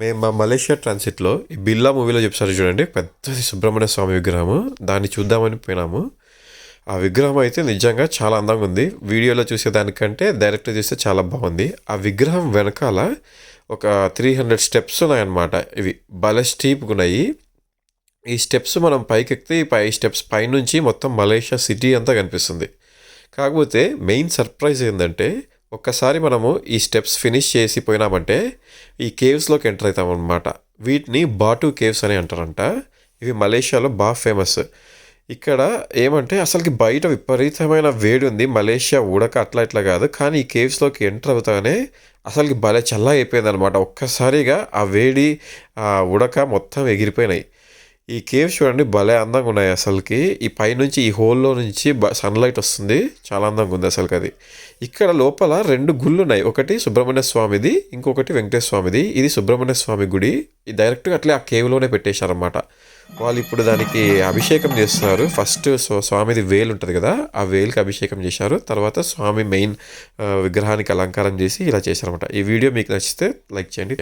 మేము మా మలేషియా ట్రాన్సిట్లో ఈ బిర్లా మూవీలో చెప్తారు చూడండి. పెద్దది సుబ్రహ్మణ్య స్వామి విగ్రహము. దాన్ని చూద్దామని పోయినాము. ఆ విగ్రహం అయితే నిజంగా చాలా అందంగా ఉంది. వీడియోలో చూసేదానికంటే డైరెక్ట్ చూస్తే చాలా బాగుంది. ఆ విగ్రహం వెనకాల ఒక త్రీ హండ్రెడ్ స్టెప్స్ ఉన్నాయన్నమాట. ఇవి భలే స్టీప్గా ఉన్నాయి. ఈ స్టెప్స్ మనం పైకి ఎక్కితే ఈ పై స్టెప్స్ పైనుంచి మొత్తం మలేషియా సిటీ అంతా కనిపిస్తుంది. కాకపోతే మెయిన్ సర్ప్రైజ్ ఏంటంటే ఒక్కసారి మనము ఈ స్టెప్స్ ఫినిష్ చేసి పోయినామంటే ఈ కేవ్స్లోకి ఎంటర్ అవుతాం అనమాట వీటిని బాటు కేవ్స్ అని అంటారంట. ఇవి మలేషియాలో బాగా ఫేమస్. ఇక్కడ ఏమంటే అసలుకి బయట విపరీతమైన వేడి ఉంది. మలేషియా ఉడక అట్లా ఇట్లా కాదు. కానీ ఈ కేవ్స్లోకి ఎంటర్ అవుతానే అసలుకి భలే చల్ల అయిపోయింది అనమాట ఒక్కసారిగా ఆ వేడి ఆ ఉడక మొత్తం ఎగిరిపోయినాయి. ఈ కేవ్స్ చూడండి భలే అందంగా ఉన్నాయి అసలుకి. ఈ పైనుంచి ఈ హోల్లో నుంచి సన్లైట్ వస్తుంది. చాలా అందంగా ఉంది అసలుకి అది. ఇక్కడ లోపల రెండు గుళ్ళు ఉన్నాయి ఒకటి సుబ్రహ్మణ్య స్వామిది ఇంకొకటి వెంకటేశ్వర స్వామిది. ఇది సుబ్రహ్మణ్య స్వామి గుడి. ఇది డైరెక్ట్గా అట్లే ఆ కేవ్లోనే పెట్టేశారనమాట వాళ్ళు ఇప్పుడు దానికి అభిషేకం చేస్తున్నారు. ఫస్ట్ స్వామిది వేలు ఉంటుంది కదా ఆ వేలుకి అభిషేకం చేశారు. తర్వాత స్వామి మెయిన్ విగ్రహానికి అలంకారం చేసి ఇలా చేశారనమాట ఈ వీడియో మీకు నచ్చితే లైక్ చేయండి